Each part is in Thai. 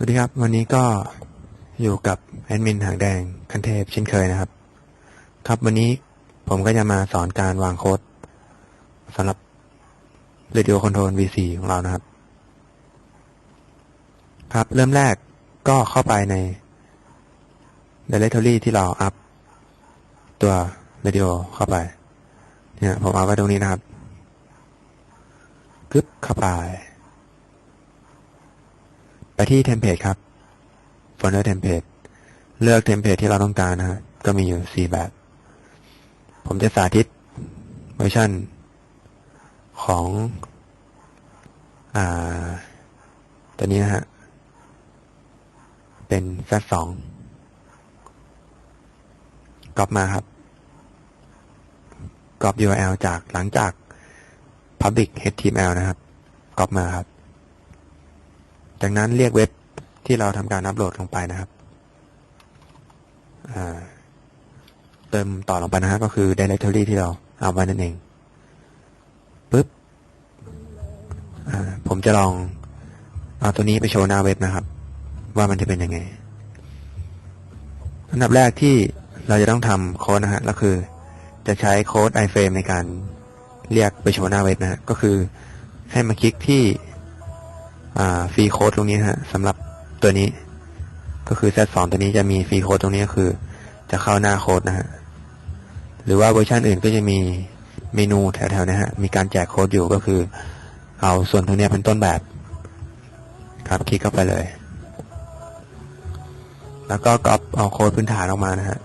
สวัสดีครับ วันนี้ก็อยู่กับแอดมินหางแดงคันเทพเช่นเคยนะครับ ครับวันนี้ผมก็จะมาสอนการวางโค้ดสำหรับ Radio Control V4 ของเรานะครับ ครับเริ่มแรกก็เข้าไปใน Directory ที่เราอัพตัว Radio เข้าไป เนี่ยผมเอาไว้ตรงนี้นะครับกึ๊บเข้าไป ไปที่เทมเพลตครับ Folder Template เลือกเทมเพลตที่เราต้องการนะฮะก็มีอยู่ 4 แบบ ผมจะสาธิตเวอร์ชันของอ่าตัวนี้นะฮะ เป็น Z2 กรอบมาครับกรอบ URL จากหลังจาก Public HTML นะครับกรอบมาครับ จากนั้นเรียกเว็บที่เราทำการอัปโหลดลงไปนะครับเติมต่อลงไปนะฮะก็คือ directory ที่เราเอาไว้นั่นเองปึ๊บผมจะลองเอาตัวนี้ไปโชว์หน้าเว็บนะครับ ว่ามันจะเป็นยังไงอันดับแรกที่เราจะต้องทำโค้ดนะฮะก็คือ จะใช้โค้ด iframe ในการเรียกไปโชว์หน้าเว็บนะฮะก็คือให้มาคลิกที่ ฟรีโค้ดตรงนี้ฮะสำหรับตัวนี้ ก็คือ Z2 ตัวนี้จะมีฟรีโค้ดตรงนี้ก็คือ จะเข้าหน้าโค้ดนะฮะหรือว่าเวอร์ชันอื่นก็จะมีเมนูแถวๆนะฮะมีการแจกโค้ดอยู่ก็คือ เอาส่วนตรงนี้เป็นต้นแบบ ครับคลิกเข้าไปเลย แล้วก็ก๊อปเอาโค้ดพื้นฐานออกมานะฮะ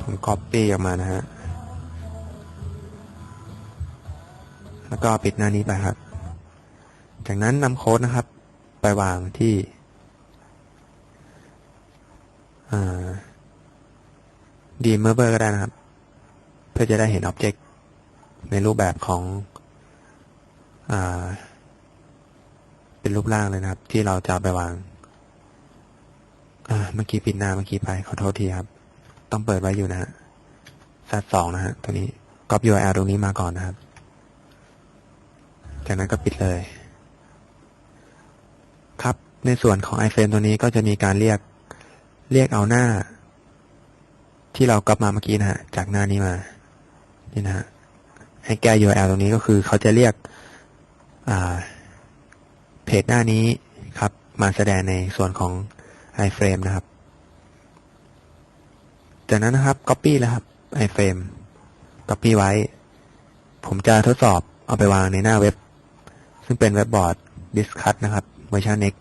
ผมก๊อปปี้ออกมานะฮะแล้วก็ปิดหน้านี้ไปครับ จากนั้นนำโค้ดนะครับ ไปวางที่ดีเมอร์เบอร์ก็ได้นะครับ เพื่อจะได้เห็นอ็อบเจกต์ในรูปแบบของอเป็นรูปร่างเลยนะครับ ที่เราจะไปวางเมื่อกี้ปิดหน้าเมื่อกี้ไปขอโทษทีครับ ต้องเปิดไว้อยู่นะฮะซัดสองนะฮะตัวนี้ก๊อป URL ตรงนี้มาก่อนนะครับ จากนั้นก็ปิดเลย ครับ ในส่วนของ iframe ตัวนี้ก็จะมีการเรียกเรียกเอาหน้า ที่เรากลับมาเมื่อกี้นะฮะจากหน้านี้มานี่นะฮะให้แก้ URL ตรงนี้ก็คือเขาจะเรียกเพจหน้านี้ครับ มาแสดงในส่วนของ iframe นะครับ จากนั้นนะครับ copy แล้วครับ iframe copy ไว้ ผมจะทดสอบเอาไปวางในหน้าเว็บ ซึ่งเป็นเว็บบอร์ด Discuss นะครับ เวอร์ชัน X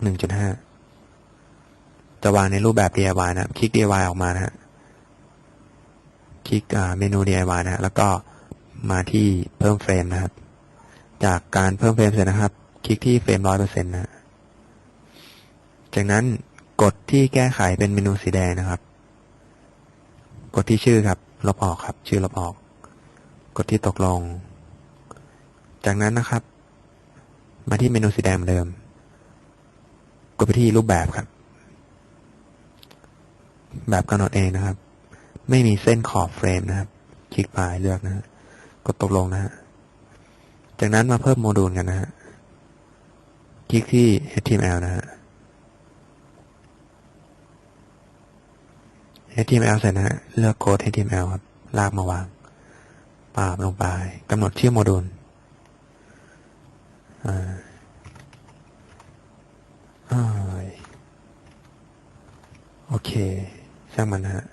1.5 จะวางในรูปแบบ DIY นะคลิก DIY ออกมานะฮะคลิกเมนู DIY นะฮะแล้วก็มาที่เพิ่มเฟรมนะครับ จากการเพิ่มเฟรมเสร็จนะครับ คลิกที่เฟรมร้อยเปอร์เซ็นต์นะ จากนั้นกดที่แก้ไขเป็นเมนูสีแดงนะครับ กดที่ชื่อครับ ลบออกครับ ชื่อลบออก กดที่ตกลง จากนั้นนะครับ มาที่เมนูสีแดงเหมือนเดิม กดไปที่รูปแบบครับ แบบกำหนดเองนะครับ ไม่มีเส้นขอบเฟรมนะครับ คลิกไปเลือกนะฮะกดตกลงนะฮะจากนั้นมาเพิ่มโมดูลกันนะฮะคลิกที่ HTML นะฮะ HTML เสร็จนะฮะเลือกโค้ด HTML ครับ ลากมาวางปาบลงไปกำหนดชื่อโมดูลโอ เคช่างมันฮะ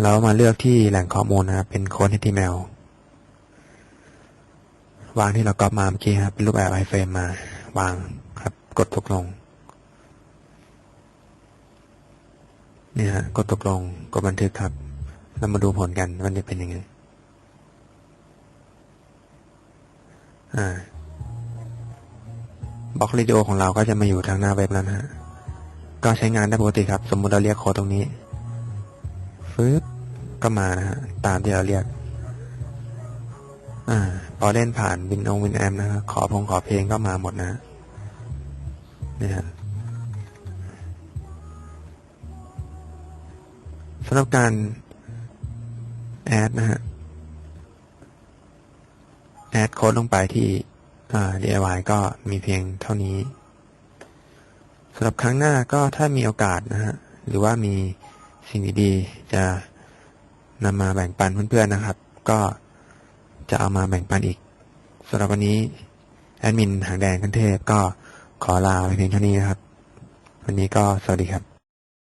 แล้วมาเลือกที่แหล่งข้อมูลนะครับเป็นโค้ด HTML วางที่เราก๊อปมาเมื่อกี้ครับเป็นรูปแบบ iframe มา วางครับ กดตกลงนี่ฮะกดตกลงกดบันทึกครับเรามาดูผลกันว่าจะเป็นยังไงอ่าบล็อกเรดิโอของเราก็จะมาอยู่ทางหน้าเว็บแล้วนะฮะ ก็ใช้งานได้ปกติครับ สมมุติเราเรียกโค้ดตรงนี้ฟึบก็มานะฮะตามที่เราเรียก อ่าพอเล่นผ่านวินองวินแอมนะครับขอพงขอเพลงก็มาหมดนะนี่ฮะสำหรับการแอดนะฮะแอดโค้ดลงไปที่ DIY ก็มีเพียงเท่านี้ สำหรับครั้งหน้าก็ถ้ามีโอกาสนะฮะหรือว่ามีสิ่งดีๆ จะนำมาแบ่งปันเพื่อนๆนะครับ ก็จะเอามาแบ่งปันอีกสำหรับวันนี้แอดมินหางแดงขั้นเทพก็ขอลาไปเพียงเท่านี้นะครับ วันนี้ก็สวัสดีครับ